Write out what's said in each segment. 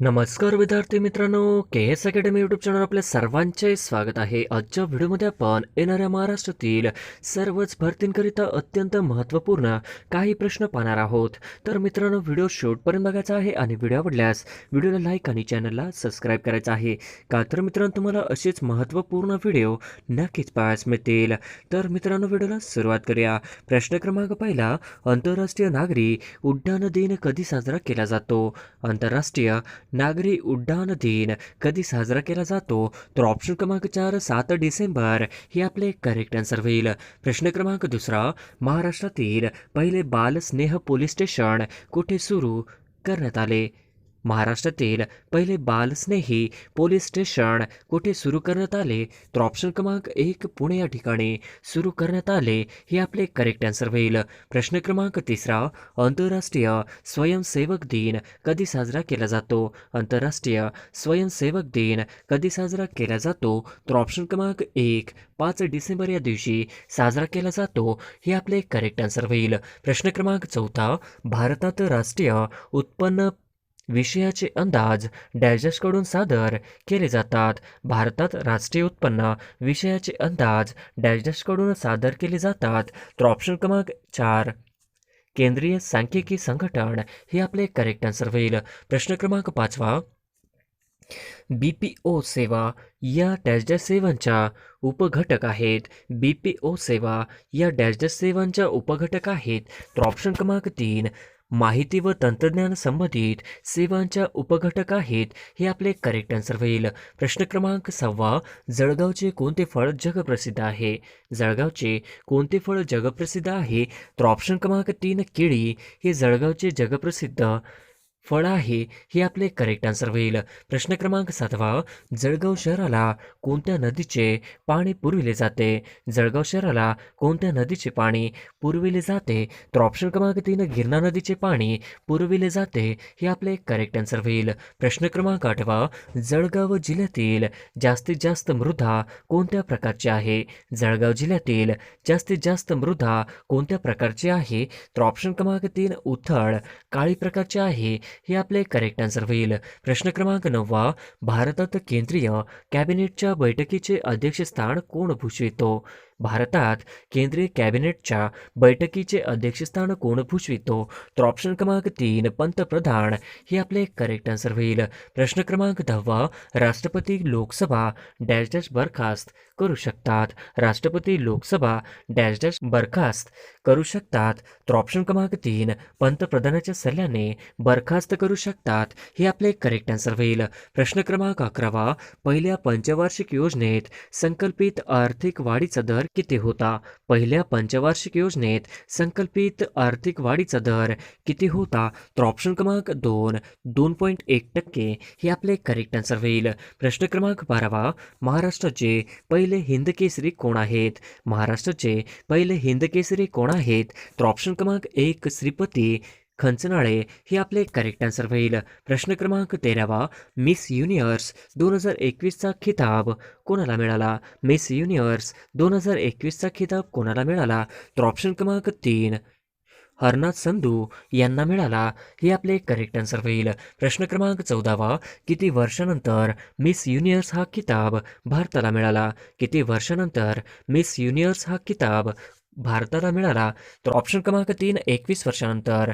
नमस्कार विद्यार्थी मित्रांनो K S academy YouTube channel आपल्या सर्वांचे स्वागत आहे. आजच्या व्हिडिओमध्ये आपण येणाऱ्या महाराष्ट्रातील सर्वच भरतींकरिता अत्यंत महत्त्वपूर्ण काही प्रश्न पाहणार आहोत. तर मित्रांनो व्हिडिओ शेवटपर्यंत बघायचा आहे आणि व्हिडिओ आवडल्यास व्हिडिओला लाईक आणि चॅनलला सबस्क्राईब करायचं आहे. का तर मित्रांनो तुम्हाला असेच महत्त्वपूर्ण व्हिडिओ नक्कीच पाहायस मिळतील. तर मित्रांनो व्हिडिओला सुरुवात करूया. प्रश्न क्रमांक पहिला आंतरराष्ट्रीय नागरी उड्डाण दिन कधी साजरा केला जातो? आंतरराष्ट्रीय नागरी उड्डाण दिन कधी साजरा केला जातो? तर ऑप्शन क्रमांक चार सात डिसेंबर. हे आपले करेक्ट आन्सर होईल. प्रश्न क्रमांक दुसरा महाराष्ट्रातील पहिले बालस्नेह पोलीस स्टेशन कुठे सुरू करण्यात आले? महाराष्ट्रातील पहिले बालस्नेही पोलीस स्टेशन कुठे सुरू करण्यात आले? तर ऑप्शन क्रमांक एक पुणे या ठिकाणी सुरू करण्यात आले हे आपले करेक्ट आन्सर होईल. प्रश्न क्रमांक तिसरा आंतरराष्ट्रीय स्वयंसेवक दिन कधी साजरा केला जातो? आंतरराष्ट्रीय स्वयंसेवक दिन कधी साजरा केला जातो? तर ऑप्शन क्रमांक एक पाच डिसेंबर या दिवशी साजरा केला जातो हे आपले करेक्ट आन्सर होईल. प्रश्न क्रमांक चौथा भारतात राष्ट्रीय उत्पन्न विषयाचे अंदाज डॅजर्सकडून सादर केले जातात. भारतात राष्ट्रीय उत्पन्न विषयाचे अंदाज डॅजर्सकडून सादर केले जातात. तर ऑप्शन क्रमांक चार केंद्रीय सांख्यिकी संघटन हे आपले करेक्ट आन्सर होईल. प्रश्न क्रमांक पाचवा बी पी ओ सेवा या डॅशडॅश सेवांच्या उपघटक आहेत. बी पी ओ सेवा या डॅशडॅश सेवांच्या उपघटक आहेत. तर ऑप्शन क्रमांक तीन माहिती व तंत्रज्ञान संबंधित सेवांच्या उपघटक आहेत हे आपले करेक्ट आन्सर होईल. प्रश्न क्रमांक सव्वा जळगावचे कोणते फळ जगप्रसिद्ध आहे? जळगावचे कोणते फळ जगप्रसिद्ध आहे? तर ऑप्शन क्रमांक तीन केळी हे जळगावचे जगप्रसिद्ध फळ आहे हे आपले करेक्ट आन्सर होईल. प्रश्न क्रमांक सातवा जळगाव शहराला कोणत्या नदीचे पाणी पुरविले जाते? जळगाव शहराला कोणत्या नदीचे पाणी पुरविले जाते? तर ऑप्शन क्रमांक तीन गिरणा नदीचे पाणी पुरविले जाते हे आपले करेक्ट आन्सर होईल. प्रश्न क्रमांक आठवा जळगाव जिल्ह्यातील जास्तीत जास्त मृदा कोणत्या प्रकारची आहे? जळगाव जिल्ह्यातील जास्तीत जास्त मृदा कोणत्या प्रकारची आहे? तर ऑप्शन क्रमांक तीन उथळ काळी प्रकारची आहे. हे आपले करेक्ट आन्सर होईल. प्रश्न क्रमांक नववा भारतात केंद्रीय कॅबिनेटच्या बैठकीचे अध्यक्षस्थान कोण भूषवितो? भारतात केंद्रीय कॅबिनेटच्या बैठकीचे अध्यक्षस्थान कोण भूषवितो? तर ऑप्शन क्रमांक तीन पंतप्रधान. हे आपले करेक्ट आन्सर होईल. प्रश्न क्रमांक दहावा राष्ट्रपती लोकसभा डॅश डॅश बरखास्त करू शकतात. राष्ट्रपती लोकसभा डॅश डॅश बरखास्त करू शकतात. तर ऑप्शन क्रमांक तीन पंतप्रधानाच्या सल्ल्याने बरखास्त करू शकतात. हे आपले करेक्ट आन्सर होईल. प्रश्न क्रमांक अकरावा पहिल्या पंचवार्षिक योजनेत संकल्पित आर्थिक वाढीचा दर किती होता. पहिल्या पंचवार्षिक योजनेत संकल्पित आर्थिक वाढीचा दर किती होता? तर ऑप्शन क्रमांक दोन दोन पॉईंट एक टक्के हे आपले करेक्ट आन्सर होईल. प्रश्न क्रमांक बारावा महाराष्ट्राचे पहिले हिंद केसरी कोण आहेत? महाराष्ट्राचे पहिले हिंद केसरी कोण आहेत? तर ऑप्शन क्रमांक एक श्रीपती खंचनाळे हे आपले करेक्ट आन्सर होईल प्रश्न क्रमांक तेरावा मिस युनिवर्स दोन हजार एकवीसचा खिताब कोणाला मिळाला? मिस युनिवर्स दोन हजार एकवीसचा खिताब कोणाला मिळाला? तर ऑप्शन क्रमांक तीन हरनाथ संधू यांना मिळाला. हे आपले करेक्ट आन्सर होईल प्रश्न क्रमांक चौदावा किती वर्षानंतर मिस युनिवर्स हा किताब भारताला मिळाला? किती वर्षानंतर मिस युनिवर्स हा किताब भारताला मिळाला? तर ऑप्शन क्रमांक तीन एकवीस वर्षानंतर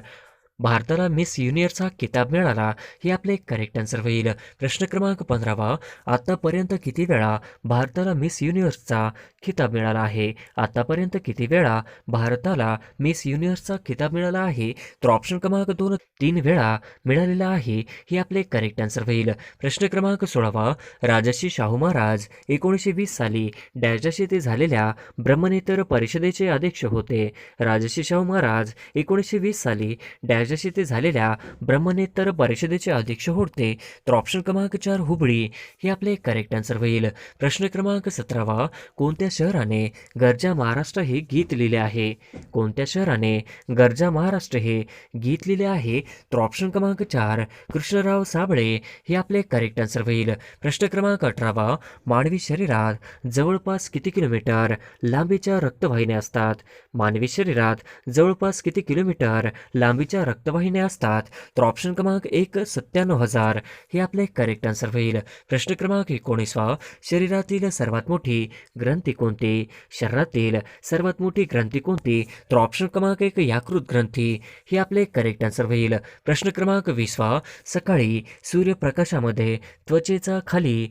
भारताला मिस युनियरचा किताब मिळाला हे आपले करेक्ट आन्सर होईल. प्रश्न क्रमांक पंधरावा. आतापर्यंत किती वेळा भारताला मिस युनिवर्सचा खिताब मिळाला आहे? आतापर्यंत किती वेळा भारताला मिस युनिवर्सचा खिताब मिळाला आहे? तर ऑप्शन क्रमांक दोन तीन वेळा मिळालेला आहे हे आपले करेक्ट आन्सर होईल. प्रश्न क्रमांक सोळावा. राजर्षी शाहू महाराज एकोणीसशे वीस साली डॅशडॅश येथे झालेल्या ब्रह्मनेतर परिषदेचे अध्यक्ष होते. राजर्षी शाहू महाराज एकोणीसशे वीस साली राजाशी ते झालेल्या ब्रह्मनेतर परिषदेचे अध्यक्ष होते. तर ऑप्शन क्रमांक चार हुबळी. हे आपले करेक्ट आन्सर होईल. प्रश्न क्रमांक सतरावा. कोणत्या शहराने गरजा महाराष्ट्र हे गीत लिहिले आहे? कोणत्या शहराने गरजा महाराष्ट्र हे गीत लिहिले आहे? तर ऑप्शन क्रमांक चार कृष्णराव साबळे. हे आपले करेक्ट आन्सर होईल. प्रश्न क्रमांक अठरावा. मानवी शरीरात जवळपास किती किलोमीटर लांबीच्या रक्तवाहिन्या असतात? मानवी शरीरात जवळपास किती किलोमीटर लांबीच्या रक्तवाहिन्या असतात तर ऑप्शन क्रमांक एक सत्त्याण्णव हजार. हे आपले करेक्ट आन्सर होईल. प्रश्न क्रमांक एकोणीसवा. शरीरातील सर्वात मोठी ग्रंथी कोणती? शरीरातील सर्वात मोठी ग्रंथी कोणती? तर ऑप्शन क्रमांक एक याकृत ग्रंथी. हे आपले करेक्ट आन्सर होईल. प्रश्न क्रमांक वीसवा. सकाळी सूर्यप्रकाशामध्ये त्वचेचा खाली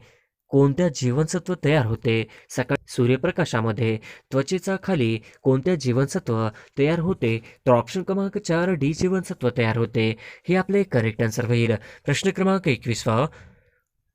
कोणत्या जीवनसत्व तयार होते? सकाळी सूर्यप्रकाशामध्ये त्वचेचा खाली कोणत्या जीवनसत्व तयार होते? तर ऑप्शन क्रमांक चार डी जीवनसत्व तयार होते. हे आपले करेक्ट आन्सर होईल. प्रश्न क्रमांक एकवीसवा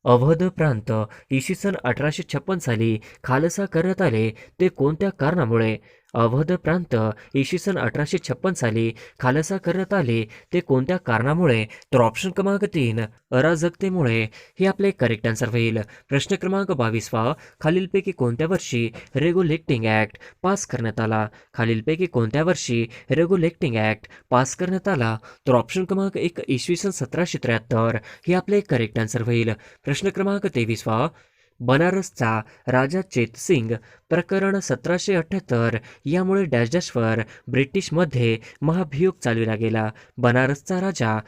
अवध प्रांत. इसवी सन अठराशे छप्पन साली खालसा करण्यात आले. ते कोणत्या कारणामुळे? अवध प्रांत इसवी सन अठराशे छप्पन साली खालसा करण्यात आले. ते कोणत्या कारणामुळे तर ऑप्शन क्रमांक तीन अराजकतेमुळे? हे आपले करेक्ट आन्सर होईल. प्रश्न क्रमांक बावीसवा खालीलपैकी कोणत्या वर्षी रेग्युलेटिंग ॲक्ट पास करण्यात आला? खालीलपैकी कोणत्या वर्षी रेग्युलेटिंग ॲक्ट पास करण्यात आला? तर ऑप्शन क्रमांक एक इसवी सन सतराशे त्र्याहत्तर. हे आपले करेक्ट आन्सर होईल. प्रश्न क्रमांक तेवीसवा बनारसचा राजा चेतसिंग प्रकरण सतराशे अठ्ठ्याहत्तर यामुळे डॅश डॅशवर ब्रिटिशमध्ये महाभियोग चालविला गेला. बनारसचा राजा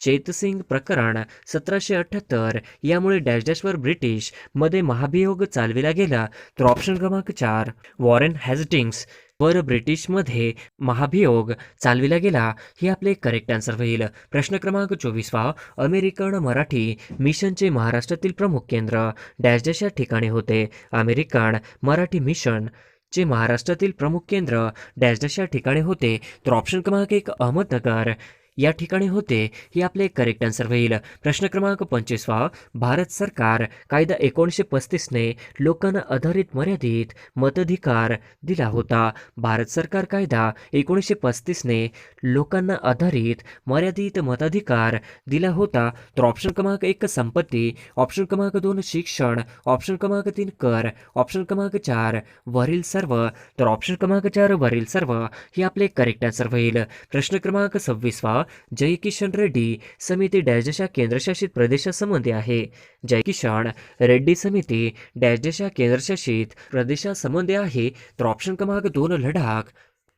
चेतसिंग प्रकरण सतराशे अठ्ठ्याहत्तर यामुळे डॅश डॅशवर ब्रिटिशमध्ये महाभियोग चालविला गेला. तर ऑप्शन क्रमांक चार वॉरेन हॅझटिंग्स वर ब्रिटिशमध्ये महाभियोग चालविला गेला. हे आपले करेक्ट आन्सर होईल. प्रश्न क्रमांक चोवीसवा अमेरिकन मराठी मिशनचे महाराष्ट्रातील प्रमुख केंद्र डॅश डॅश या ठिकाणी होते. अमेरिकन मराठी मिशन चे महाराष्ट्रातील प्रमुख केंद्र डॅश डॅश या ठिकाणी होते. तर ऑप्शन क्रमांक एक अहमदनगर. या ठिकाणी होते हे आपले करेक्ट आन्सर होईल. प्रश्न क्रमांक पंचवीसवा. भारत सरकार कायदा एकोणीसशे पस्तीसने लोकांना आधारित मर्यादित मताधिकार दिला होता. भारत सरकार कायदा एकोणीसशे पस्तीसने लोकांना आधारित मर्यादित मताधिकार दिला होता. तर ऑप्शन क्रमांक एक संपत्ती. ऑप्शन क्रमांक दोन शिक्षण. ऑप्शन क्रमांक तीन कर. ऑप्शन क्रमांक चार वरील सर्व. तर ऑप्शन क्रमांक चार वरील सर्व हे आपले करेक्ट आन्सर होईल. प्रश्न क्रमांक सव्वीसवा. जय किशन रेड्डी समिती डॅश केंद्रशासित प्रदेशासंबंधी आहे. जयकिशन रेड्डी समिती डॅश केंद्रशासित प्रदेशासंबंधी आहे. तर ऑप्शन क्रमांक दोन लडाख.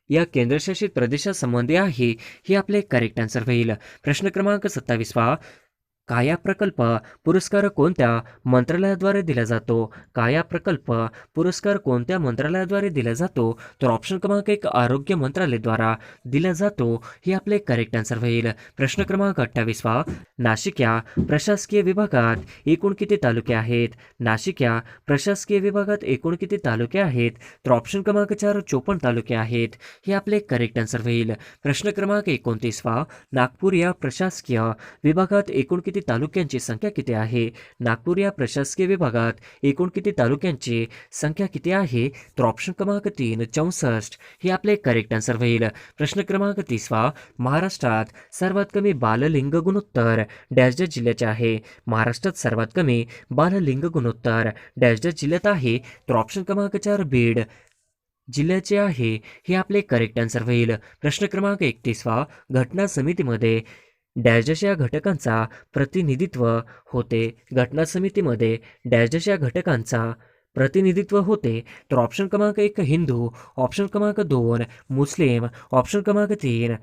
या केंद्रशासित प्रदेशासंबंधी आहे. हे आपले करेक्ट आन्सर होईल. प्रश्न क्रमांक सत्तावीसवा काया प्रकल्प पुरस्कार कोणत्या मंत्रालयाद्वारे दिला जातो? काया प्रकल्प पुरस्कार कोणत्या मंत्रालयाद्वारे दिला जातो? तर ऑप्शन क्रमांक एक आरोग्य मंत्रालयाद्वारा दिला जातो. हे आपले करेक्ट आन्सर होईल. प्रश्न क्रमांक अठ्ठावीसवा नाशिक या प्रशासकीय विभागात एकूण किती तालुके आहेत? नाशिक या प्रशासकीय विभागात एकूण किती तालुके आहेत? तर ऑप्शन क्रमांक चार चोपन्न तालुके आहेत. हे आपले करेक्ट आन्सर होईल. प्रश्न क्रमांक एकोणतीसवा नागपूर या प्रशासकीय विभागात एकूण किती तालुक्यांची संख्या किती आहे? नागपूर या प्रशासकीय विभागात एकूण किती तालुक्यांची संख्या किती आहे? तर ऑप्शन क्रमांक तीन चौसष्ट. हे आपले करेक्ट आन्सर होईल. प्रश्न क्रमांक तीसवा महाराष्ट्रात सर्वात कमी बाललिंग गुणोत्तर डॅश डॅश जिल्ह्याचे आहे. महाराष्ट्रात सर्वात कमी बाललिंग गुणोत्तर डॅश डॅश जिल्ह्यात आहे. तर ऑप्शन क्रमांक चार बीड जिल्ह्याचे आहे. हे आपले करेक्ट आन्सर होईल. प्रश्न क्रमांक एकतीसवा घटना समितीमध्ये डॅश या घटकांचा प्रतिनिधित्व होते. घटना समितीमध्ये डॅश डॅश या घटकांचा प्रतिनिधित्व होते. तर ऑप्शन क्रमांक एक हिंदू. ऑप्शन क्रमांक दोन मुस्लिम. ऑप्शन क्रमांक तीन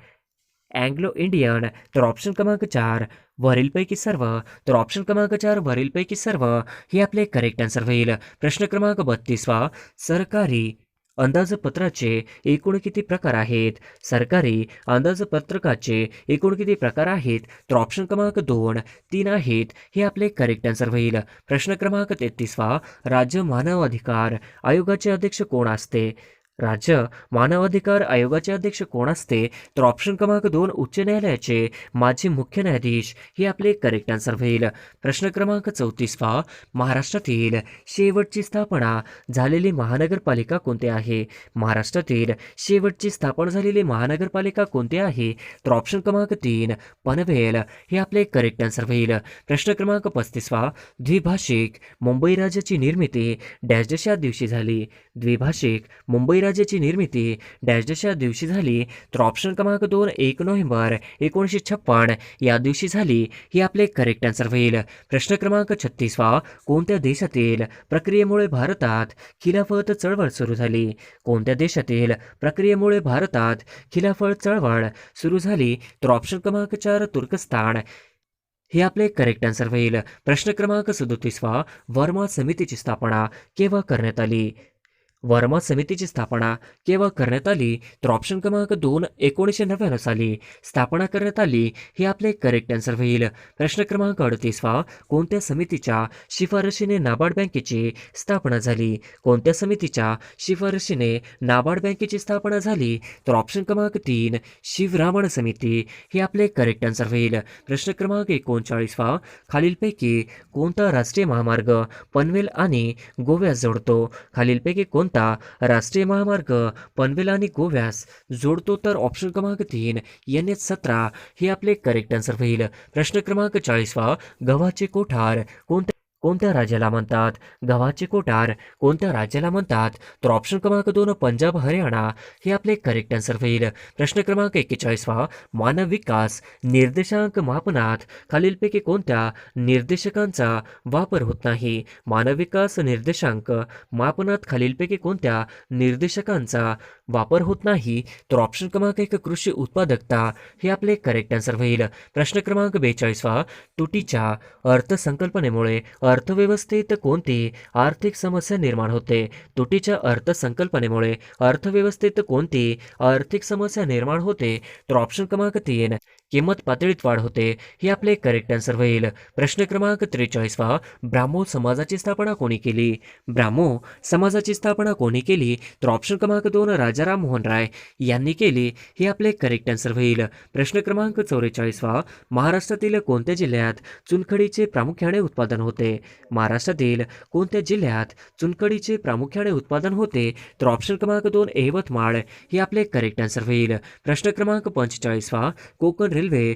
अँग्लो इंडियन तर ऑप्शन क्रमांक चार वरीलपैकी सर्व. तर ऑप्शन क्रमांक चार वरीलपैकी सर्व. हे आपले करेक्ट आन्सर होईल. प्रश्न क्रमांक बत्तीसवा सरकारी अंदाजपत्राचे एकूण किती प्रकार आहेत? सरकारी अंदाजपत्रकाचे एकूण किती प्रकार आहेत? तर ऑप्शन क्रमांक दोन तीन आहेत. हे आपले करेक्ट आन्सर होईल. प्रश्न क्रमांक तेहतीसवा राज्य मानव अधिकार आयोगाचे अध्यक्ष कोण असते? राज्य मानवाधिकार आयोगाचे अध्यक्ष कोण असते तर ऑप्शन क्रमांक दोन उच्च न्यायालयाचे माजी मुख्य न्यायाधीश हे आपले करेक्ट आन्सर होईल. प्रश्न क्रमांक चौतीसवा महाराष्ट्रातील शेवटची स्थापना झालेली महानगरपालिका कोणती आहे? महाराष्ट्रातील शेवटची स्थापना झालेली महानगरपालिका कोणती आहे? तर ऑप्शन क्रमांक तीन पनवेल हे आपले करेक्ट आन्सर होईल. प्रश्न क्रमांक पस्तीसवा द्विभाषिक मुंबई राज्याची निर्मिती डॅश डॅश या दिवशी झाली. द्विभाषिक मुंबई राज्याची निर्मिती डॅश दिवशी झाली. तर ऑप्शन क्रमांक दोन एक नोव्हेंबर एकोणीसशे छप्पन. या दिवशी झाली ही आपले करेक्ट आन्सर होईल. प्रश्न क्रमांक छत्तीसवा कोणत्या देशातील प्रक्रियेमुळे भारतात खिलाफत चळवळ सुरू झाली? कोणत्या देशातील प्रक्रियेमुळे भारतात खिलाफत चळवळ सुरू झाली? तर ऑप्शन क्रमांक चार तुर्कस्तान. हे आपले करेक्ट आन्सर होईल. प्रश्न क्रमांक सदोतीसवा वर्मा समितीची स्थापना केव्हा करण्यात आली? वर्मा समितीची स्थापना केव्हा करण्यात आली तर ऑप्शन क्रमांक दोन एकोणीसशे नव्याण्णव साली स्थापना करण्यात आली हे आपले करेक्ट आन्सर होईल. प्रश्न क्रमांक अडतीसवा कोणत्या समितीच्या शिफारशीने नाबार्ड बँकेची स्थापना झाली? कोणत्या समितीच्या शिफारशीने नाबार्ड बँकेची स्थापना झाली? तर ऑप्शन क्रमांक तीन शिवरामण समिती हे आपले करेक्ट आन्सर होईल. प्रश्न क्रमांक एकोणचाळीसवा खालीलपैकी कोणता राष्ट्रीय महामार्ग पनवेल आणि गोव्यास जोडतो? खालीलपैकी कोणता राष्ट्रीय महामार्ग पनवेल आणि गोव्यास जोडतो तर ऑप्शन क्रमांक तीन एन एच सतरा. हे आपले करेक्ट आन्सर होईल. प्रश्न क्रमांक चाळीसवा गव्हाचे कोठार कोणत्या कोणत्या राज्याला म्हणतात? गव्हाचे कोठार कोणत्या राज्याला म्हणतात? तर ऑप्शन क्रमांक दोन पंजाब हरियाणा. हे आपले करेक्ट आन्सर होईल. प्रश्न क्रमांक एक्केचाळीसवा मानव विकास निर्देशांक मापनात खालीलपैकी कोणत्या निर्देशकांचा वापर होत नाही? मानव विकास निर्देशांक मापनात खालीलपैकी कोणत्या निर्देशकांचा वापर होत नाही? तर ऑप्शन क्रमांक एक कृषी उत्पादकता. हे आपले करेक्ट आन्सर होईल. प्रश्न क्रमांक बेचाळीसवा तुटीच्या अर्थसंकल्पनेमुळे अर्थव्यवस्थेत कोणती आर्थिक समस्या निर्माण होते? तुटीच्या अर्थसंकल्पनेमुळे अर्थव्यवस्थेत कोणती आर्थिक समस्या निर्माण होते? तर ऑप्शन क्रमांक तीन. किंमत पातळीत वाढ होते हे आपले करेक्ट आन्सर होईल. प्रश्न क्रमांक त्रेचाळीसवा ब्राह्मो समाजाची स्थापना कोणी केली? ब्राह्मो समाजाची स्थापना कोणी केली? तर ऑप्शन क्रमांक दोन राजाराम मोहन राय यांनी केली हे आपले करेक्ट आन्सर होईल. प्रश्न क्रमांक चौवेचाळीसवा महाराष्ट्रातील कोणत्या जिल्ह्यात चुनखडीचे प्रामुख्याने उत्पादन होते? महाराष्ट्रातील कोणत्या जिल्ह्यात चुनखडीचे प्रामुख्याने उत्पादन होते? तर ऑप्शन क्रमांक दोन यवतमाळ हे आपले करेक्ट आन्सर होईल. प्रश्न क्रमांक पंचेचाळीसवा कोकण रेल्वे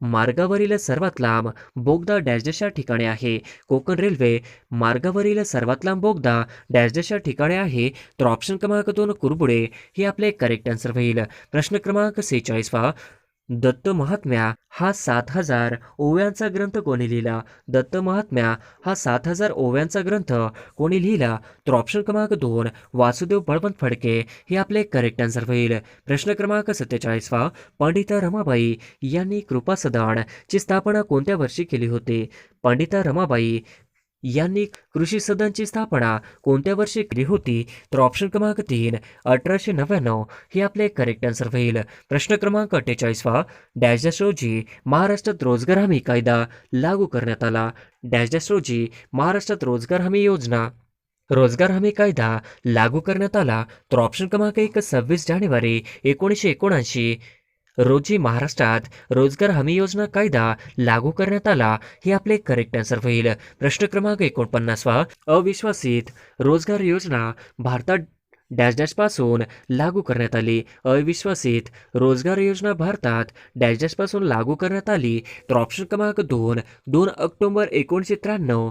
मार्गावरील सर्वात लांब बोगदा डॅश डॅशच्या ठिकाणी आहे. कोकण रेल्वे मार्गावरील सर्वात लांब बोगदा डॅश डॅशच्या ठिकाणी आहे. तर ऑप्शन क्रमांक दोन कुरबुडे. हे आपले करेक्ट आन्सर होईल. प्रश्न क्रमांक सेहेचाळीसवा. दत्त महात्म्या हा सात हजार ओव्यांचा ग्रंथ कोणी लिहिला? दत्त महात्म्या हा सात हजार ओव्यांचा ग्रंथ कोणी लिहिला? तर ऑप्शन क्रमांक दोन वासुदेव बळवंत फडके हे आपले करेक्ट आन्सर होईल. प्रश्न क्रमांक सत्तेचाळीसवा पंडिता रमाबाई यांनी कृपा सदान ची स्थापना कोणत्या वर्षी केली होती? पंडिता रमाबाई यांनी कृषी सदनची स्थापना कोणत्या वर्षी केली होती? तर ऑप्शन क्रमांक तीन अठराशे नव्याण्णव हे आपले करेक्ट आन्सर होईल. प्रश्न क्रमांक अठ्ठेचाळीसवा डॅश डॅश रोजी महाराष्ट्रात रोजगार हमी कायदा लागू करण्यात आला. डॅश डॅश रोजी महाराष्ट्रात रोजगार हमी योजना. रोजगार हमी कायदा लागू करण्यात आला. तर ऑप्शन क्रमांक एक सव्वीस जानेवारी एकोणीसशे एकोणऐंशी रोजी महाराष्ट्रात रोजगार हमी योजना कायदा लागू करण्यात आला हे आपले करेक्ट आन्सर होईल. प्रश्न क्रमांक एकोणपन्नासवा अविश्वासित रोजगार योजना भारतात डॅश डॅशपासून लागू करण्यात आली. अविश्वासित रोजगार योजना भारतात डॅश डॅशपासून लागू करण्यात आली. तर ऑप्शन क्रमांक दोन दोन ऑक्टोबर एकोणीसशे त्र्याण्णव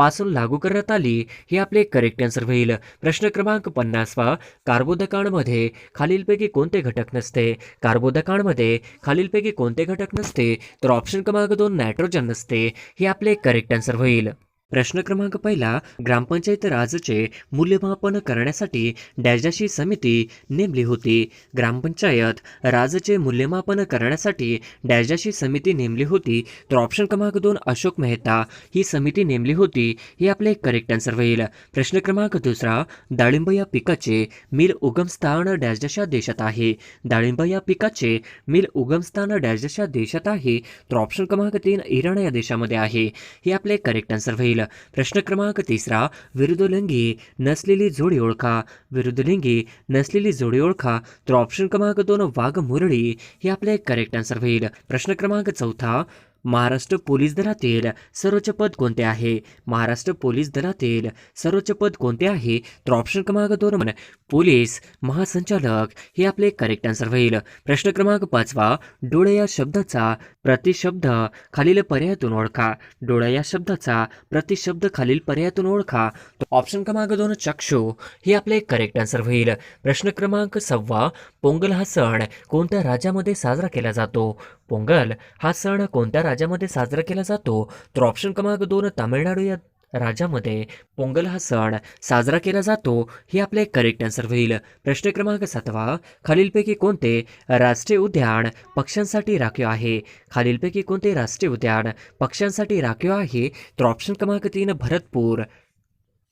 पासून लागू करण्यात आली हे आपले करेक्ट आन्सर होईल. प्रश्न क्रमांक पन्नासवा. कार्बोदकांमध्ये खालीलपैकी कोणते घटक नसते? कार्बोदकांमध्ये खालीलपैकी कोणते घटक नसते? तर ऑप्शन क्रमांक दोन नायट्रोजन नसते. हे आपले करेक्ट आन्सर होईल. प्रश्न क्रमांक पहिला ग्रामपंचायत राजचे मूल्यमापन करण्यासाठी डॅजाशी समिती नेमली होती. ग्रामपंचायत राजचे मूल्यमापन करण्यासाठी डॅजाशी समिती नेमली होती. तर ऑप्शन क्रमांक दोन अशोक मेहता ही समिती नेमली होती हे आपले करेक्ट आन्सर होईल. प्रश्न क्रमांक दुसरा डाळिंब या पिकाचे मिल उगमस्थान डॅशडॅशा देशात आहे. डाळिंब या पिकाचे मिल उगमस्थान डॅशडॅशा देशात आहे. तर ऑप्शन क्रमांक तीन इराण या देशामध्ये आहे. हे आपले करेक्ट आन्सर होईल. प्रश्न क्रमांक तिसरा विरुद्धलिंगी नसलेली जोडी ओळखा. विरुद्धलिंगी नसलेली जोडी ओळखा. तर ऑप्शन क्रमांक दोन वाघ मुरळी हे आपले करेक्ट आन्सर होईल. प्रश्न क्रमांक चौथा महाराष्ट्र पोलीस दलातील सर्वोच्च पद कोणते आहे? महाराष्ट्र पोलीस दलातील सर्वोच्च पद कोणते आहे? तर ऑप्शन क्रमांक दोन म्हण पोलीस महासंचालक. हे आपले करेक्ट आन्सर होईल. प्रश्न क्रमांक पाचवा डोळे या शब्दाचा प्रतिशब्द खालील पर्यायातून ओळखा. डोळे या शब्दाचा प्रतिशब्द खालील पर्यायातून ओळखा. ऑप्शन क्रमांक दोन चक्षु. हे आपले करेक्ट आन्सर होईल. प्रश्न क्रमांक सव्वा पोंगल हा सण कोणत्या राज्यामध्ये साजरा केला जातो? पोंगल हा सण कोणत्या राज्यामध्ये साजरा केला जातो? तर ऑप्शन क्रमांक दोन तामिळनाडू या राज्यामध्ये पोंगल हा सण साजरा केला जातो हे आपले करेक्ट आन्सर होईल. प्रश्न क्रमांक सातवा खालीलपैकी कोणते राष्ट्रीय उद्यान पक्ष्यांसाठी राखीव आहे? खालीलपैकी कोणते राष्ट्रीय उद्यान पक्ष्यांसाठी राखीव आहे? तर ऑप्शन क्रमांक तीन भरतपूर.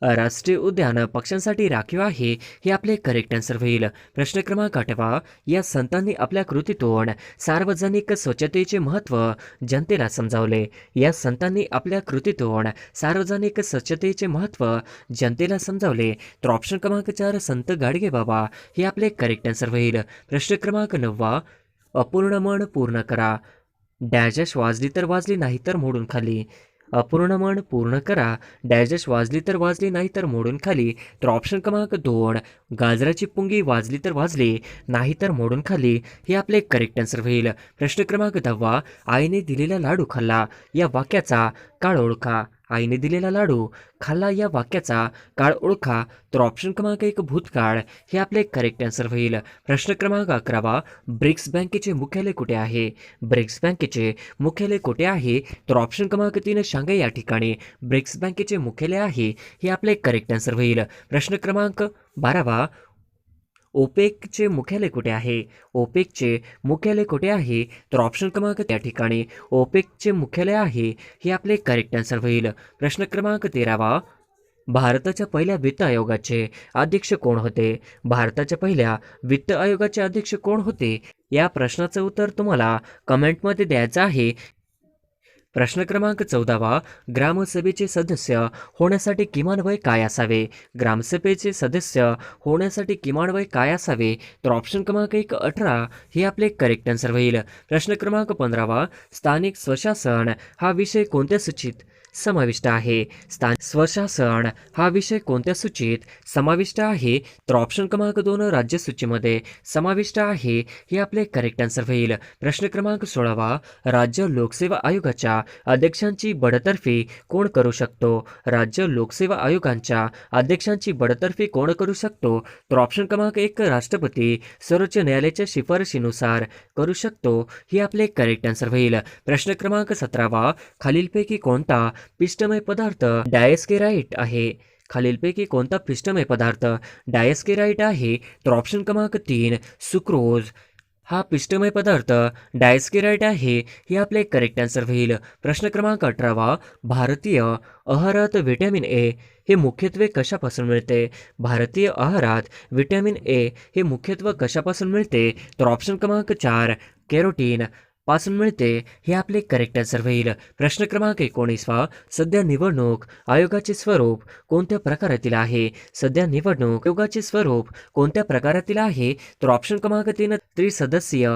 राष्ट्रीय उद्यान पक्ष्यांसाठी राखीव आहे हे आपले करेक्ट आन्सर होईल. प्रश्न क्रमांक आठवा या संतांनी आपल्या कृतीतून सार्वजनिक स्वच्छतेचे महत्त्व जनतेला समजावले. या संतांनी आपल्या कृतीतून सार्वजनिक स्वच्छतेचे महत्त्व जनतेला समजावले. तर ऑप्शन क्रमांक चार संत गाडगे बाबा हे आपले करेक्ट आन्सर होईल. प्रश्न क्रमांक नववा अपूर्ण मन पूर्ण करा. डॅशॅश वाजली तर वाजली नाही तर मोडून खाली. अपूर्ण मन पूर्ण करा. डायजेस्ट वाजली तर वाजली नाही तर मोडून खाली. तर ऑप्शन क्रमांक दोन गाजराची पुंगी वाजली तर वाजली नाही तर मोडून खाली. हे आपले करेक्ट आन्सर होईल. प्रश्न क्रमांक दहावा आईने दिलेला लाडू खाल्ला. या वाक्याचा काळ ओळखा. आईने दिलेला लाडू खाल्ला या वाक्याचा काळ ओळखा. तर ऑप्शन क्रमांक एक भूतकाळ. हे आपले करेक्ट आन्सर होईल. प्रश्न क्रमांक अकरावा ब्रिक्स बँकेचे मुख्यालय कुठे आहे? ब्रिक्स बँकेचे मुख्यालय कुठे आहे? तर ऑप्शन क्रमांक तीन शांघाई या ठिकाणी. ब्रिक्स बँकेचे मुख्यालय आहे हे आपले करेक्ट आन्सर होईल. प्रश्न क्रमांक बारावा ओपेकचे मुख्यालय कुठे आहे? ओपेकचे मुख्यालय कुठे आहे? तर ऑप्शन क्रमांक त्या ठिकाणी. ओपेकचे मुख्यालय आहे हे आपले करेक्ट आन्सर होईल. प्रश्न क्रमांक तेरावा. भारताच्या पहिल्या वित्त आयोगाचे अध्यक्ष कोण होते? भारताच्या पहिल्या वित्त आयोगाचे अध्यक्ष कोण होते? या प्रश्नाचं उत्तर तुम्हाला कमेंटमध्ये द्यायचं आहे. प्रश्न क्रमांक चौदावा ग्रामसभेचे सदस्य होण्यासाठी किमान वय काय असावे? ग्रामसभेचे सदस्य होण्यासाठी किमान वय काय असावे? तर ऑप्शन क्रमांक एक अठरा हे आपले करेक्ट आन्सर होईल. प्रश्न क्रमांक पंधरावा स्थानिक स्वशासन हा विषय कोणत्या सूचित? समाविष्ट आहे. स्थानिक स्वशासन हा विषय कोणत्या सूचीत समाविष्ट आहे? तर ऑप्शन क्रमांक दोन राज्य सूचीमध्ये समाविष्ट आहे. हे आपले करेक्ट आन्सर होईल. प्रश्न क्रमांक सोळावा राज्य लोकसेवा आयोगाच्या अध्यक्षांची बडतर्फी कोण करू शकतो? राज्य लोकसेवा आयोगांच्या अध्यक्षांची बडतर्फी कोण करू शकतो? तर ऑप्शन क्रमांक एक राष्ट्रपती सर्वोच्च न्यायालयाच्या शिफारशीनुसार करू शकतो. हे आपले करेक्ट आन्सर होईल. प्रश्न क्रमांक सतरावा खालीलपैकी कोणता पिष्टमय पदार्थ डायस्केराइट आहे. खालीलपैकी कोणता पिष्टमय पदार्थ डायस्केराइट आहे? तर ऑप्शन क्रमांक तीन सुक्रोज. हा पिष्टमय पदार्थ डायस्केराइट आहे हे आपले करेक्ट आन्सर होईल. प्रश्न क्रमांक अठरावा भारतीय आहारात व्हिटॅमिन ए हे मुख्यत्वे कशापासून मिळते? भारतीय आहारात व्हिटॅमिन ए हे मुख्यत्वे कशापासून मिळते? तर ऑप्शन क्रमांक चार कॅरोटीन. पासून मिळते हे आपले करेक्ट आन्सर होईल. प्रश्न क्रमांक एकोणीसवा. सध्या निवडणूक आयोगाचे स्वरूप कोणत्या प्रकारातील आहे? सध्या निवडणूक आयोगाचे स्वरूप कोणत्या प्रकारातील आहे? तर ऑप्शन क्रमांक तीन त्रिसदस्यीय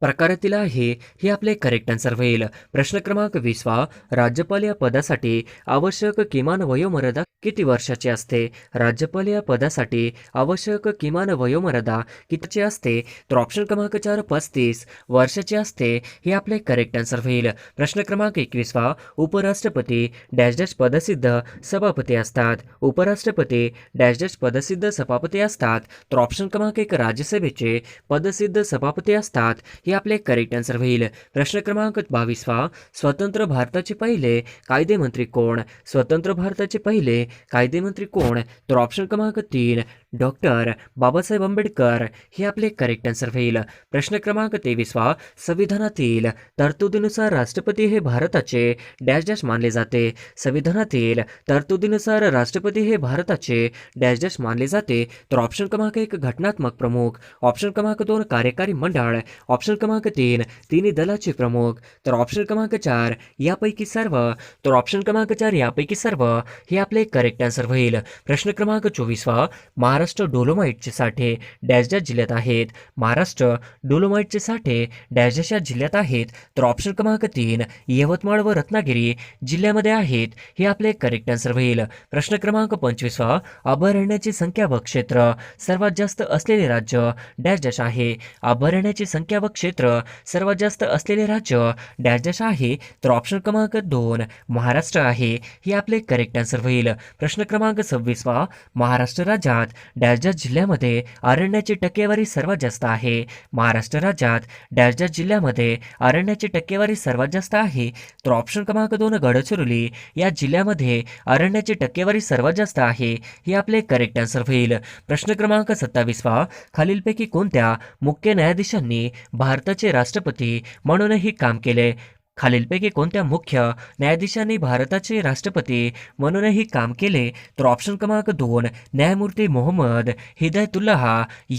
प्रकारातील आहे हे आपले करेक्ट आन्सर होईल. प्रश्न क्रमांक वीसवा राज्यपाल या पदासाठी आवश्यक किमान वयोमर्यादा किती वर्षाची असते? राज्यपाल या पदासाठी आवश्यक किमान वयोमर्यादा कितीची असते? तर ऑप्शन क्रमांक चार पस्तीस वर्षाची असते हे आपले करेक्ट आन्सर होईल. प्रश्न क्रमांक एकवीसवा उपराष्ट्रपती डॅश डॅश पदसिद्ध सभापती असतात. उपराष्ट्रपती डॅश डॅश पदसिद्ध सभापती असतात. तर ऑप्शन क्रमांक एक राज्यसभेचे पदसिद्ध सभापती असतात. हे आपले करेक्ट आन्सर होईल. प्रश्न क्रमांक बावीसवा स्वतंत्र भारताचे पहिले कायदेमंत्री कोण? स्वतंत्र भारताचे पहिले कायदेमंत्री कोण? तर ऑप्शन क्रमांक तीन डॉक्टर बाबासाहेब आंबेडकर हे आपले करेक्ट आन्सर होईल प्रश्न क्रमांक तेवीसवा संविधानातील तरतुदीनुसार राष्ट्रपती हे भारताचे डॅश डॅश मानले जाते. संविधानातील तरतुदीनुसार राष्ट्रपती हे भारताचे डॅश डॅश मानले जाते. तर ऑप्शन क्रमांक एक घटनात्मक प्रमुख ऑप्शन क्रमांक दोन कार्यकारी मंडळ ऑप्शन क्रमांक तीन तिन्ही दलाचे प्रमुख तर ऑप्शन क्रमांक चार यापैकी सर्व तर ऑप्शन क्रमांक चार यापैकी सर्व हे आपले करेक्ट आन्सर होईल प्रश्न क्रमांक चोवीसवा महाराष्ट्र महाराष्ट्र डोलोमाईटचे साठे डॅश डॅश जिल्ह्यात आहेत. महाराष्ट्र डोलोमाईटचे साठे डॅश डॅश या जिल्ह्यात आहेत. तर ऑप्शन क्रमांक तीन यवतमाळ व रत्नागिरी जिल्ह्यामध्ये आहेत. हे आपले करेक्ट आन्सर होईल. प्रश्न क्रमांक पंचवीसवा अभयारण्याची संख्या व क्षेत्र. सर्वात जास्त असलेले राज्य डॅश डॅश आहे. अभयारण्याची संख्या व क्षेत्र सर्वात जास्त असलेले राज्य डॅश डॅश आहे. तर ऑप्शन क्रमांक दोन महाराष्ट्र आहे. हे आपले करेक्ट आन्सर होईल. प्रश्न क्रमांक सव्वीसवा महाराष्ट्र राज्यात डॅश जिल्ह्यामध्ये अरण्याची टक्केवारी सर्वात जास्त आहे. महाराष्ट्र राज्यात डॅश जिल्ह्यामध्ये अरण्याची टक्केवारी सर्वात जास्त आहे. तर ऑप्शन क्रमांक दोन गडचिरोली या जिल्ह्यामध्ये अरण्याची टक्केवारी सर्वात जास्त आहे. हे आपले करेक्ट आन्सर होईल. प्रश्न क्रमांक सत्तावीसवा खालीलपैकी कोणत्या मुख्य न्यायाधीशांनी भारताचे राष्ट्रपती म्हणूनही काम केले? खालीलपैकी कोणत्या मुख्य न्यायाधीशांनी भारताचे राष्ट्रपती म्हणूनही काम केले? तर ऑप्शन क्रमांक दोन न्यायमूर्ती मोहम्मद हिदायतुल्लाह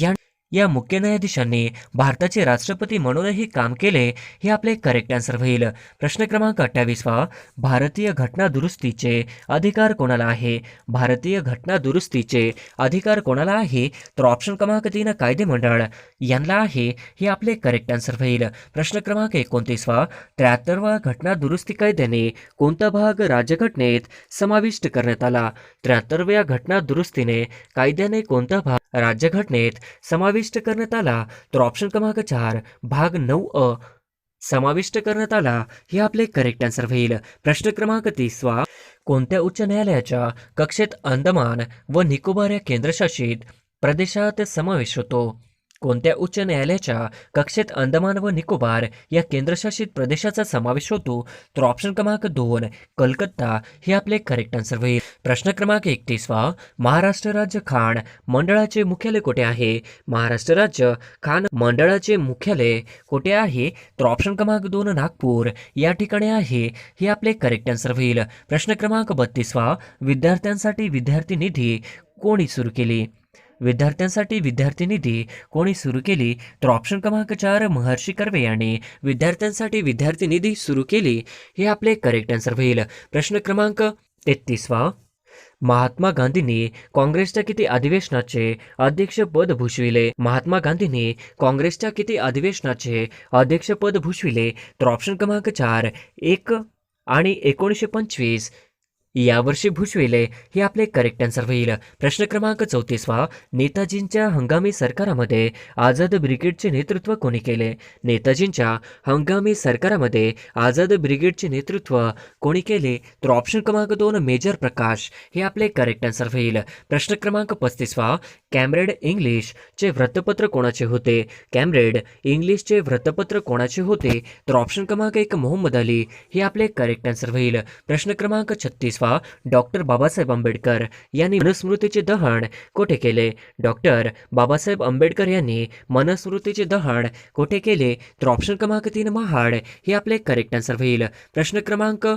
या या मुख्य न्यायाधीशांनी भारताचे राष्ट्रपती म्हणूनही काम केले हे आपले करेक्ट आन्सर होईल. प्रश्न क्रमांक अठ्ठावीसवा भारतीय घटना दुरुस्तीचे अधिकार कोणाला आहे? भारतीय घटना दुरुस्तीचे अधिकार कोणाला आहे? तर ऑप्शन क्रमांक तीन कायदे मंडळ यांना आहे हे आपले करेक्ट आन्सर होईल. प्रश्न क्रमांक एकोणतीसवा त्र्याहत्तरवा घटना दुरुस्ती कायद्याने कोणता भाग राज्यघटनेत समाविष्ट करण्यात आला? त्र्याहत्तरव्या घटना दुरुस्तीने कायद्याने कोणता भाग राज्यघटनेत समाविष्ट करण्यात आला तर ऑप्शन क्रमांक चार भाग नऊ अ. समाविष्ट करण्यात आला हे आपले करेक्ट आन्सर होईल. प्रश्न क्रमांक तीसवा कोणत्या उच्च न्यायालयाच्या कक्षेत अंदमान व निकोबार या केंद्रशासित प्रदेशात समावेश होतो? कोणत्या उच्च न्यायालयाच्या कक्षेत अंदमान व निकोबार या केंद्रशासित प्रदेशाचा समावेश होतो? तर ऑप्शन क्रमांक दोन कलकत्ता. हे आपले करेक्ट आन्सर होईल. प्रश्न क्रमांक एकतीसवा महाराष्ट्र राज्य खाण मंडळाचे मुख्यालय कुठे आहे? महाराष्ट्र राज्य खाण मंडळाचे मुख्यालय कुठे आहे? तर ऑप्शन क्रमांक दोन नागपूर. या ठिकाणी आहे. हे आपले करेक्ट आन्सर होईल. प्रश्न क्रमांक बत्तीसवा विद्यार्थ्यांसाठी विद्यार्थी निधी कोणी सुरू केली? विद्यार्थ्यांसाठी विद्यार्थी निधी कोणी सुरू केली तर ऑप्शन क्रमांक चार महर्षी कर्वे यांनी. विद्यार्थ्यांसाठी विद्यार्थी निधी सुरू केली हे आपले करेक्ट आन्सर होईल. प्रश्न क्रमांक तेहतीसवा. महात्मा गांधींनी काँग्रेसच्या किती अधिवेशनाचे अध्यक्षपद भूषविले? महात्मा गांधींनी काँग्रेसच्या किती अधिवेशनाचे अध्यक्षपद भूषविले? तर ऑप्शन क्रमांक चार एक आणि एकोणीसशे पंचवीस. यावर्षी भुजविले हे आपले करेक्ट आन्सर होईल. प्रश्न क्रमांक चौतीसवा नेताजींच्या हंगामी सरकारामध्ये आझाद ब्रिगेडचे नेतृत्व कोणी केले? नेताजींच्या हंगामी सरकारामध्ये आझाद ब्रिगेडचे नेतृत्व कोणी केले? तर ऑप्शन क्रमांक दोन मेजर प्रकाश. हे आपले करेक्ट आन्सर होईल. प्रश्न क्रमांक पस्तीसवा कॅमरेड इंग्लिशचे वृत्तपत्र कोणाचे होते? कॅमरेड इंग्लिशचे वृत्तपत्र कोणाचे होते? तर ऑप्शन क्रमांक एक मोहम्मद अली. हे आपले करेक्ट आन्सर होईल. प्रश्न क्रमांक छत्तीस अथवा डॉक्टर बाबासाहेब आंबेडकर यांनी मनुस्मृतीचे दहन कोठे केले? डॉक्टर बाबासाहेब आंबेडकर यांनी मनुस्मृतीचे दहन कोठे केले? तर ऑप्शन क्रमांक तीन महाड. हे आपले करेक्ट आन्सर होईल. प्रश्न क्रमांक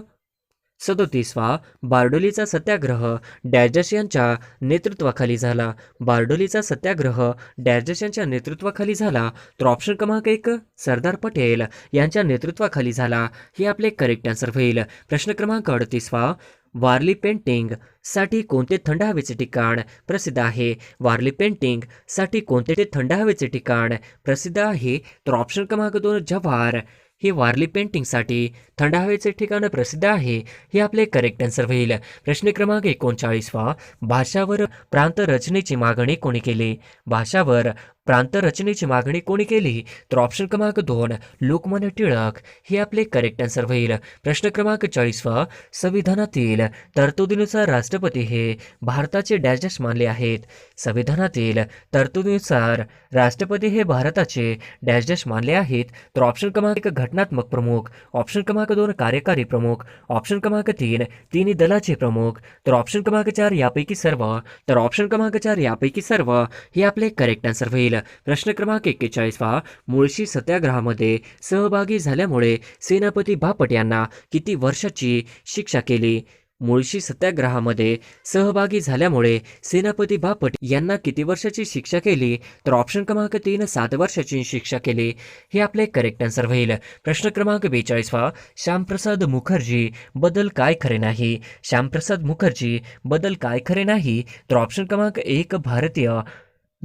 सदोतीसवा. बारडोलीचा सत्याग्रह डॅजस यांच्या नेतृत्वाखाली झाला. बारडोलीचा सत्याग्रह डॅजस यांच्या नेतृत्वाखाली झाला. तर ऑप्शन क्रमांक एक सरदार पटेल यांच्या नेतृत्वाखाली झाला. हे आपले करेक्ट आन्सर होईल. प्रश्न क्रमांक अडतीसवा. वारली पेंटिंगसाठी कोणते थंड हवेचे ठिकाण प्रसिद्ध आहे? वारली पेंटिंगसाठी कोणते ते थंड हवेचे ठिकाण प्रसिद्ध आहे? तर ऑप्शन क्रमांक दोन जव्हार. हे वारली पेंटिंगसाठी थंड हवेचे ठिकाण प्रसिद्ध आहे हे आपले करेक्ट आन्सर होईल. प्रश्न क्रमांक एकोणचाळीसवा. भाषावर प्रांत रचनेची मागणी कोणी केली? भाषावर प्रांत रचनेची मागणी कोणी केली तर ऑप्शन क्रमांक दोन लोकमान्य टिळक. हे आपले करेक्ट आन्सर होईल. प्रश्न क्रमांक चाळीसवा संविधानातील तरतुदीनुसार राष्ट्रपती हे भारताचे डॅश मानले आहेत. संविधानातील तरतुदीनुसार राष्ट्रपती हे भारताचे डॅश डॅश मानले आहेत. तर ऑप्शन क्रमांक एक घटनात्मक प्रमुख ऑप्शन क्रमांक दोन कार्यकारी प्रमुख ऑप्शन क्रमांक तीन तिन्ही दलाचे प्रमुख. तर ऑप्शन क्रमांक चार यापैकी सर्व तर ऑप्शन क्रमांक चार यापैकी सर्व हे आपले करेक्ट आन्सर होईल. प्रश्न क्रमांक एक्केचाळीसवा मुळशी सत्याग्रहामध्ये सहभागी झाल्यामुळे सेनापती बापट यांना किती वर्षाची शिक्षा केली? मुळशी सत्याग्रहामध्ये सहभागी झाल्यामुळे सेनापती बापट यांना किती वर्षाची शिक्षा केली? तर ऑप्शन क्रमांक तीन सात वर्षाची शिक्षा केली. हे आपले करेक्ट आन्सर होईल. प्रश्न क्रमांक बेचाळीसवा श्यामप्रसाद मुखर्जी बदल काय खरे नाही? श्यामप्रसाद मुखर्जी बदल काय खरे नाही? तर ऑप्शन क्रमांक एक भारतीय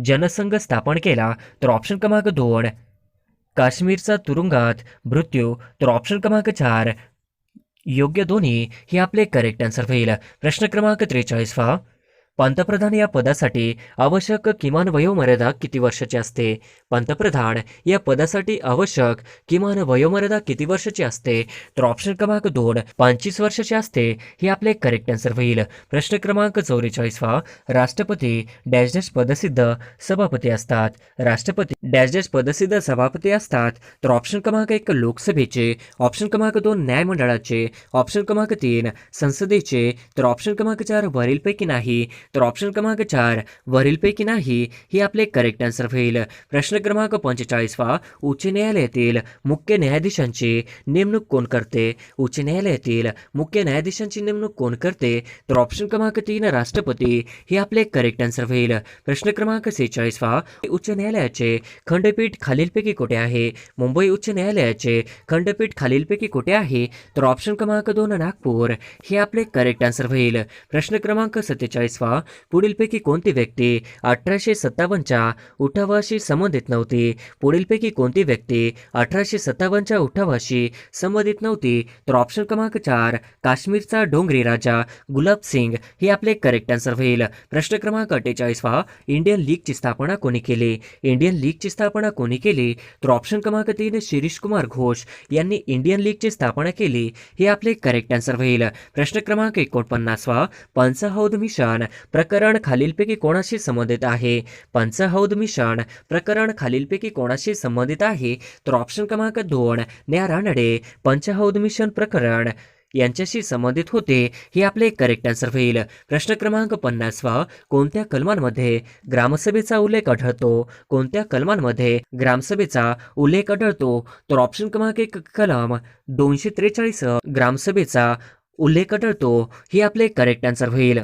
जनसंघ स्थापन केला तर ऑप्शन क्रमांक दोन काश्मीरचा तुरुंगात मृत्यू तर ऑप्शन क्रमांक चार योग्य दोन्ही हे आपले करेक्ट आन्सर होईल. प्रश्न क्रमांक त्रेचाळीसवा पंतप्रधान या पदासाठी आवश्यक किमान वयोमर्यादा किती वर्षाची असते? पंतप्रधान या पदासाठी आवश्यक किमान वयोमर्यादा किती वर्षाची असते? तर ऑप्शन क्रमांक दोन पंचवीस वर्षाची असते हे आपले करेक्ट आन्सर होईल. प्रश्न क्रमांक चौवेचाळीसवा राष्ट्रपती डॅश डॅश पदसिद्ध सभापती असतात. राष्ट्रपती डॅश डॅश पदसिद्ध सभापती असतात तर ऑप्शन क्रमांक एक लोकसभेचे. ऑप्शन क्रमांक दोन न्यायमंडळाचे. ऑप्शन क्रमांक तीन संसदेचे. तर ऑप्शन क्रमांक चार वरीलपैकी नाही. तर ऑप्शन क्रमांक चार वरीलपैकी नाही हे आपले करेक्ट आन्सर होईल. प्रश्न क्रमांक पंचेचाळीसवा उच्च न्यायालयातील मुख्य न्यायाधीशांची नेमणूक कोण करते? उच्च न्यायालयातील मुख्य न्यायाधीशांची नेमणूक कोण करते? तर ऑप्शन क्रमांक तीन राष्ट्रपती हे आपले करेक्ट आन्सर होईल. प्रश्न क्रमांक सेहेचाळीसवा उच्च न्यायालयाचे खंडपीठ खालीलपैकी कुठे आहे? मुंबई उच्च न्यायालयाचे खंडपीठ खालीलपैकी कुठे आहे? तर ऑप्शन क्रमांक दोन नागपूर हे आपले करेक्ट आन्सर होईल. प्रश्न क्रमांक सत्तेचाळीसवा पुढीलपैकी कोणती व्यक्ती अठराशे सत्तावन्नच्या उठावाशी संबंधित नव्हती? पुढीलपैकी कोणती व्यक्ती अठराशे सत्तावन्नच्या उठावाशी संबंधित नव्हती? तर ऑप्शन क्रमांक चार काश्मीरचा डोंगरी राजा गुलाब सिंग. हे आपले करेक्ट आन्सर होईल. प्रश्न क्रमांक अठ्ठेचाळीसवा इंडियन लीगची स्थापना कोणी केली? इंडियन लीगची स्थापना कोणी केली? तर ऑप्शन क्रमांक तीन शिरीष कुमार घोष यांनी इंडियन लीगची स्थापना केली. हे आपले करेक्ट आन्सर होईल. प्रश्न क्रमांक एकोणपन्नासवा पंचहौद मिशन. प्रकरण खालीलपैकी कोणाशी संबंधित आहे? पंचहौद मिशन प्रकरण खालीलपैकी कोणाशी संबंधित आहे? तर ऑप्शन क्रमांक दोन न्या रानडे पंचहौद मिशन प्रकरण. यांच्याशी संबंधित होते हे आपले करेक्ट आन्सर होईल. प्रश्न क्रमांक पन्नासवा कोणत्या कलमांमध्ये ग्रामसभेचा उल्लेख आढळतो? कोणत्या कलमांमध्ये ग्रामसभेचा उल्लेख आढळतो? तर ऑप्शन क्रमांक एक कलम दोनशे त्रेचाळीस ग्रामसभेचा उल्लेख आढळतो हे आपले करेक्ट आन्सर होईल.